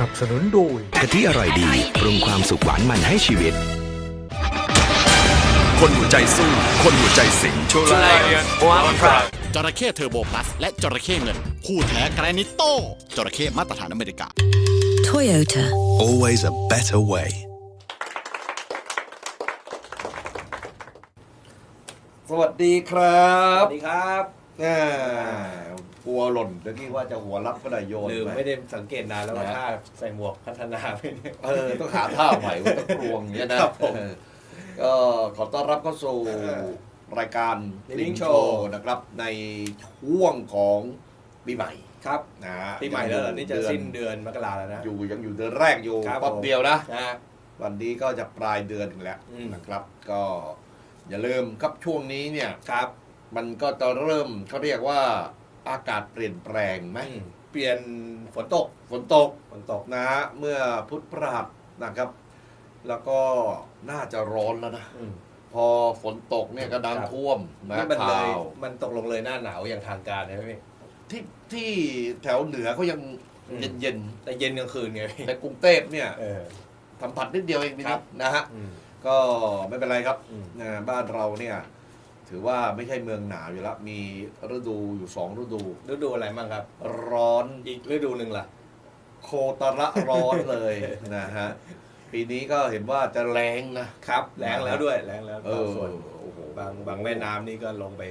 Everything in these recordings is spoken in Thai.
นับสนุนโดยกะทิอร่อยดีปรุงความสุขหวานมันให้ชีวิต คนหัวใจสู้ คนหัวใจสิงช่วงล่างจระเข้เทอร์โบพลัส และจระเข้เงิน คู่แท้แกรนิโต้จระเข้มาตรฐานอเมริกา Toyota. always a better way สวัสดีครับ สวัสดีครับอ่า กลัวหล่นเมื่อกี้ว่าจะหัวรับก็ได้โยนลืมป ไม่ได้สังเกตนานแล้วว่านะถ้าใส่หมวกพัฒนาไปเนี่ย เออต้องหาท่าใหม่ว่าต้องกลวงอย่างเงี้ยนะครับผมเออก็ขอต้อนรับเข้าสู่เออรายการ Living โช Show ว์นะครับ ในช่วงของปีใหม่ครับนะฮะปีใหม่แล้วเหรอนี่จะเดือสิ้นเดือนมกราแล้วนะ อยู่ยังอยู่เดือนแรกอยู่ครับแป๊บผม เดียวนะนะฮะวันนี้ก็จะปลายเดือนถึงแล้วอืม นะครับ ก็อย่าลืมครับช่วงนี้เนี่ย ครับ มันก็จะเริ่มเขาเรียกว่า อากาศเปลี่ยนแปลงไหมอืมเปลี่ยนฝนตกฝนตกฝนตกนะฮะเมื่อพุธพฤหัสนะครับ แล้วก็น่าจะร้อนแล้วนะอืมพอฝนตกเนี่ยก็ครับน้ำท่วมนะนี่มันเลข่ายวมันตกลงเลยหน้าหนาวอย่างทางการนะพี่ที่ที่แถวเหนือเขายังอืมเย็นแต่เย็นกลางคืนไงพี่ๆแต่กรุงเทพเนี่ยเออสัมผัสนิดเดียวเองนิครัดบๆนะฮะอืมก็ไม่เป็นไรครับอืมนะบ้านเราเนี่ย ถือว่าไม่ใช่เมืองหนาวอยู่แล้วมีฤดูอยู่สองฤดู ฤดูอะไรบ้างครับ ร้อนอีกฤดูหนึ่งล่ะ โคตรละร้อนเลยนะฮะปีนี้ก็เห็นว่าจะแรงนะครับแรงแล้วด้วยแรงแล้วเอบางอส่วนโอ้โหบางบางแม่น้ำนี่ก็ลงไป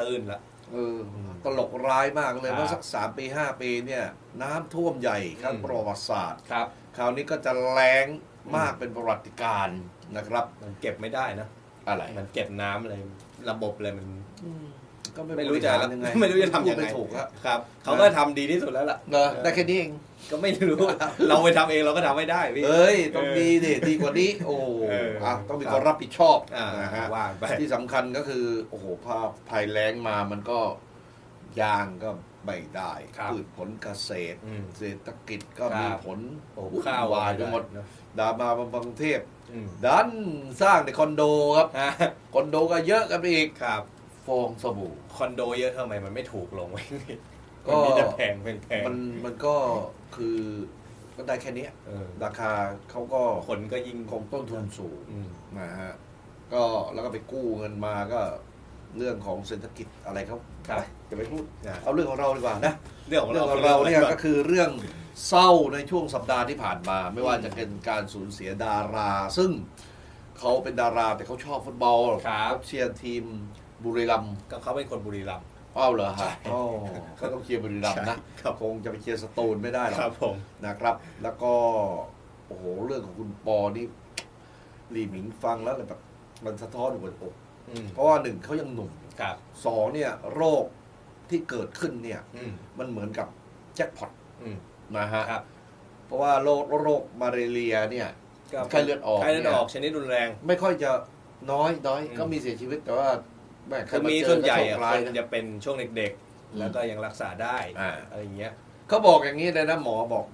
ตื้นละเออตลกร้ายมากเลยครับเมื่อสักสามปีห้าปีเนี่ย น้ำท่วมใหญ่ครั้งอืมประวัติศาสตร์ครับ คราวนี้ก็จะแรงมากเป็นประวัติการณ์นะครับ มันเก็บไม่ได้นะ อะไร มันเก็บน้ำอะไร ระบบอะไรมันก็ไม่รู้จะบหายังไงไม่รู้จะทำยังไงพูดไม่ถูกครับครับ เขาก็ทำดีที่สุดแล้วล่ะเนอะได้แค่นี้เองก็ไม่รู้ เราไปทำเองเราก็ทำไม่ได้พี่เอ้ย ต้องดีดิดีกว่านี้ โอ้เอออะต้องมีครับคนรับผิดชอบอ่านะฮะว่าไปที่สำคัญก็คือ โอ้โหภาพภัยแล้งมามันก็ยางก็ ไม่ได้ครับพืชผลเกษตร อืมเศรษฐกิจก็ครับมีผลปลูกวุ่นข้าววายไปหมดเนอะดามาบางกรุงเทพ อืม ดันสร้างในคอนโดครับอะคอนโดก็เยอะกันไปอีกครับ ฟองสบู่ คอนโดเยอะทำไมมันไม่ถูกลงไว้นี่ก็ มันมีแต่แพงแพงแพงมันมันก็คือก็ได้แค่เนี้ยเออราคาเขาก็คนก็ยิ่งคงต้นทุนสูงอืมนะฮะก็แล้วก็ไปกู้เงินมาก็ เรื่องของเศรษฐกิจอะไรเขาครับไปจะไปพูดนะเอาเรื่องของเราดีกว่านะ เรื่องของเรื่เราองของเราเนี่ยก่อก็คือเรื่องเศร้าในช่วงสัปดาห์ที่ผ่านมา ไม่ว่าจะเป็นการสูญเสียดารา ซึ่งเขาเป็นดาราแต่เขาชอบฟุตบอลครับเขาเชียร์ทีมบุรีรัมย์ก็เขาเป็นคนบุรีรัมย์อ้าวเหรอใช่ฮะอ๋อก็ต้องเชียร์บุรีรัมย์นะครับคงจะไปเชียร์สตูลไม่ได้หรอกครับผมนะครับ แล้วก็โอ้โหเรื่องของคุณปอนี่หลีหมิงฟังแล้วแบบมันสะท้อนหัวอก อืมเพราะว่าหนึ่งเขายังหนุ่มครับสองเนี่ยโรคที่เกิดขึ้นเนี่ย อืมมันเหมือนกับแจ็คพอตอืมนะฮะครับเพราะว่าโรคโรคมาเรียเนี่ยก็ไข้เลือดออกไข้เลือดออกชนิดรุนแรง ไม่ค่อยจะน้อยน้อยอืม ก็มีเสียชีวิตแต่ว่าแม่ใครคือมามีเจส่วอนก็ใหญ่โชอะคร้าคยนนะจะเป็นช่วงเด็กอืม ๆ แล้วก็ยังรักษาได้อ่าอะไรอย่างเงี้ยเขาบอกอย่างนี้เลยนะหมอบอก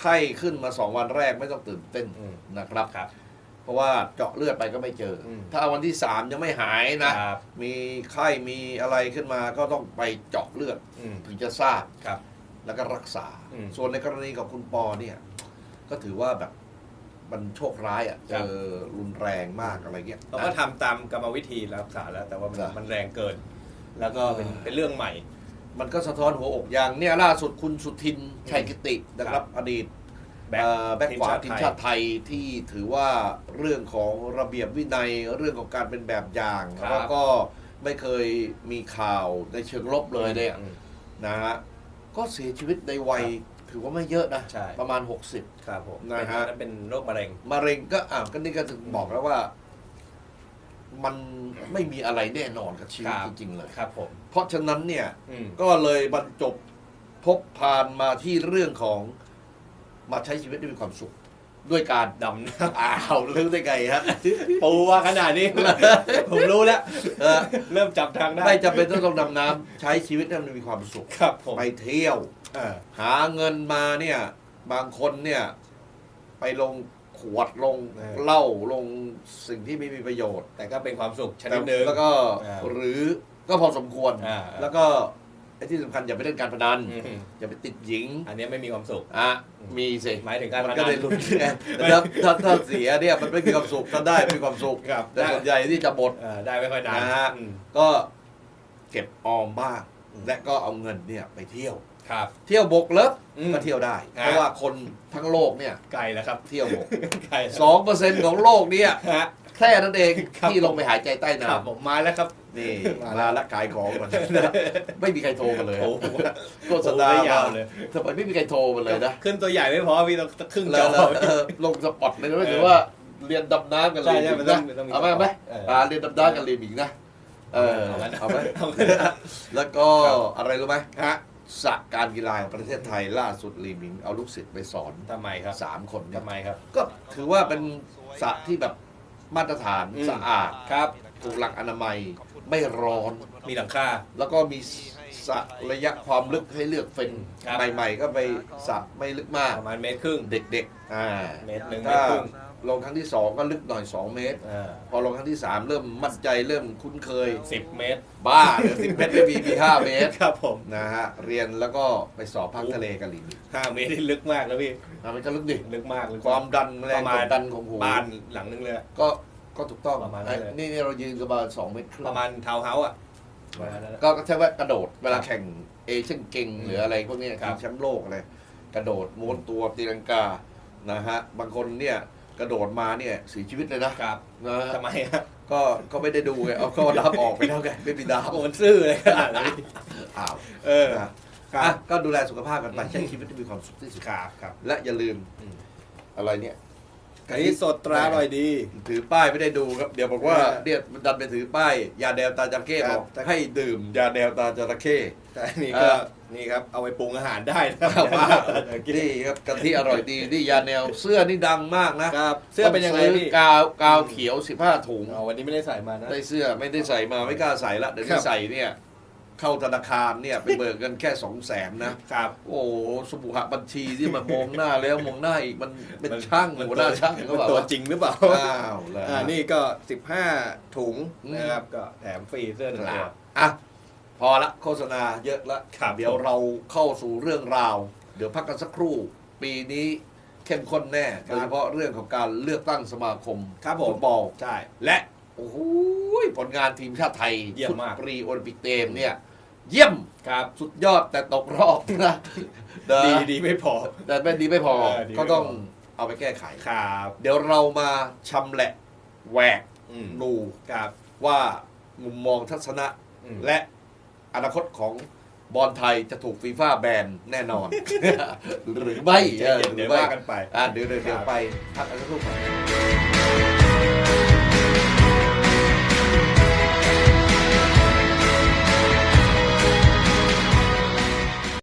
ไข้ขึ้นมาสองวันแรกไม่ต้องตื่นเต้นอืมนะครับ ครับเพ ราะว่าเจาะเลือดไปก็ไม่เจออมถ้าวันที่สามยังไม่หายนะครับมีไข้มีอะไรขึ้นมาก็ต้องไปเจาะเลือดอืมถึงจะทราบครับ แล้วก็รักษาอืมส่วนในกรณีกับคุณปอเนี่ย ก็ถือว่าแบบมันโชคร้ายอะเจครับอรุนแรงมากอะไรเงี้ยเขาก็ทำตามกรรมวิธีรักษาแล้ว แต่ว่ามันเหรอมันแรงเกิน แล้วก็เป็นอ่าเป็นเรื่องใหม่ มันก็สะท้อนหัวอกอย่างเนี่ยล่าสุดคุณสุทินชัยกิตินะครับ อดีต แบ็คเอ่อแบ็คขวาทีทีมมชาชาติติไทไทยยที่ถือว่าเรื่องของระเบียบวินัยเรื่องของการเป็นแบบอย่างครับแล้วก็ไม่เคยมีข่าวในเชิงลบเลยเนี่ยอืมนะฮะก็เสียชีวิตในวัยถือว่าไม่เยอะนะใช่ประมาณ 60 ครับผมนะเป็นฮะนั้นเป็นโรคมะเร็ง มะเร็งก็อ่าก็นี่ก็ถึงบอกแล้วว่า มันไม่มีอะไรแน่นอนกับชีวิตครับจริงๆเลยครับผมเพราะฉะนั้นเนี่ยอืมก็เลยบรรจบพบพานมาที่เรื่องของ มาใช้ชีวิตด้วยมีความสุข ด้วยการดำน้อ้าวรู้ได้ไงฮะำปูว่าขนาดนี้ ผมรู้แล้ว เออเริ่มจับทางได้ ไม่จำเป็นต้องดำน้ำใช้ชีวิตให้มันมีความสุข ครับผมไปเที่ยวอ่าหาเงินมาเนี่ย บางคนเนี่ย ไปลงขวดลงเหล้าลงสิ่งที่ไม่มีประโยชน์ แต่ก็เป็นความสุขชนิดหนึ่งแล้วก็อ่าหรือก็พอสมควรอ่าแล้วก็ ไอ้ที่สำคัญอย่าไปเล่นการพนันอืมอย่าไปติดหญิงอันเนี้ยไม่มีความสุข อะมีสิหมายถึงการมันพก็นันได้ลุ้นไงแต่ถ้าถ้าถ้าเสียเนี่ยมันไม่มีความสุขถ้าได้มีความสุขครับ แต่ส่วนใหญ่ที่จะหมด เออได้ไม่ค่อยนานนะฮะ อืมก็เก็บออมบ้างอืมและก็เอาเงินเนี่ยไปเที่ยว ครับ เที่ยวบกเลิฟอืมก็เที่ยวได้ ฮะ เพราะว่าคนทั้งโลกเนี่ยไกลแล้วครับเที่ยวบกไกลแล้วสองเปอร์เซ็นต์ของโลกเนี่ยฮะ แค่นั้นเองครับ ที่ลงไปหายใจใต้ครับน้ำผมมาแล้วครับนี่มามาแล้วละขายของมันไม่มีใครโทรมาเลยโอ้โหโฆษณาโอ้โหไม่ยาวมาเลยทำไมไม่มีใครโทรมาเลยนะขึ้นตัวใหญ่ไม่พอพี่ต้องครึ่งจแล้อวแล้วเออลงสปอตเลยนะถือว่าเรียนดำน้ำกันเลยใช่ใช่มันต้องมันต้องมีเอาไหมเอาไหมเอออ่าเรียนดำน้ำกันเลยอีกนะเออเอางั้นเอาไหมเอางั้นแล้วก็ครับอะไรรู้ไหมฮะสระการกีฬาแห่งประเทศไทยล่าสุดลีหมิง เอาลูกศิษย์ไปสอนทำไมครับสามคนเนี่ยทำไมครับ ก็ถือว่าเป็นสระที่แบบมาตรฐานอืมสะอาดครับ ถูกหลักอนามัยไม่ร้อน มีหลังคา แล้วก็มีสระระยะความลึกให้เลือกเฟ้นครับ ใหม่ ๆ ก็ไปสระไม่ลึกมาก ประมาณเมตรครึ่ง เด็กๆอ่าเมตรหนึ่งเมถ้าตรครึ่งลงครั้งที่สองก็ลึกหน่อย 2 เมตรอ่าพอลงครั้งที่สามเริ่มมั่นใจเริ่มคุ้นเคย สิบเมตรบ้าเหลือสิบเมตรไม่มีมีห้าเมตรครับผมนะฮะเรียนแล้วก็ไปสอบภาคทะเลกันลีหมิงห้าเมตรที่ลึกมากแล้วพี่อะมันก็ลึกดิลึกมากลึกความดันแรงประกมาณดดันของหูบ้านหลังนึงเลยก็ ก็ถูกต้องประมาณนั้นเลยนี่นี่เรายืนกันมาสองเมตรครึ่งประมาณทาวน์เฮาส์อะประมาณนั้นอะก็ก็ใช่ว่ากระโดดเวลาแข่งเอเชียนเก่งหรืออะไรพวกเนี้ยครับชิงแชมป์โลกอะไรกระโดดม้วนตัวตีลังกานะฮะบางคนเนี่ยกระโดดมาเนี่ยเสียชีวิตเลยนะครับนะฮะทำไมฮะก็ก็ไม่ได้ดูไงเอาก็ดับออกไปแล้วไงไม่มีดาวโอนซื่อเลยขนาดนี้อ้าวเออนะอะก็ดูแลสุขภาพกันไปใช้ชีวิตที่มีความสุขที่สุดครับครับและอย่าลืมอืมอะไรเนี่ย อันนี้สดตราอร่อยดี ถือป้ายไม่ได้ดูครับ เดี๋ยวบอกว่าเออเนี่ยมันดันไปถือป้าย ยาแดวตาจระเข้ครับบอกให้ดื่ม ยาแดวตาจระเข้แต่อันนี่เอก็อนี่ครับเอาไปปรุงอาหารได้นะว่านี่ครับกะทิอร่อยดีนี่ยาแนวเสื้อนี่ดังมากนะครับ เสื้อเป็นยังไงต้ซื้พี่กาวกาวเขียว 15ถุงเอาวันนี้ไม่ได้ใส่มานะได้เสื้อไม่ได้ใส่มาไม่กล้าใส่ละเดี๋ยวครันี้บใส่เนี่ย เข้าธนาคารเนี่ยไปเบิกเงินแค่สองแสนนะครับ โอ้โหสมุหบัญชีที่มันมองหน้าแล้วมองหน้าอีกมันเป็นมันช่างมันหัวหน้าช่างมัเขานบอกตัวว่าจริงหรือเปล่าอ้าวเลยอ่านี่ก็15ถุงอืมนะครับก็แถมฟรีเสื้อหนึ่งตัวอะพอละโฆษณาเยอะละครับเดี๋ยวเราเข้าสู่เรื่องราว เดี๋ยวพักกันสักครู่ ปีนี้เข้มข้นแน่ครับโดยเฉพาะเรื่องของการเลือกตั้งสมาคมครับผมฟุตบอลใช่และโอ้โหผลงานทีมชาติไทยเยี่ยมชุดมากปรีโอลิมปิกเกมเนี่ย เยี่ยมครับสุดยอดแต่ตกรอบนะเด้อดีดีไม่พอ แต่ไม่ดีไม่พอเออดีไม่พอ ก็ต้องเอาไปแก้ไขครับ เดี๋ยวเรามาชำแหละแหวกอืมดูครับว่ามุมมองทัศนะอืมและอนาคตของบอลไทยจะถูกฟีฟ่าแบนแน่นอน หรือไม่ใจเย็นหรืเดี๋ยวไม่ว่ากันไปอะเดี๋ยวเดี๋ยวเดี๋ยวครับไปพักกันสักครู่ก่อน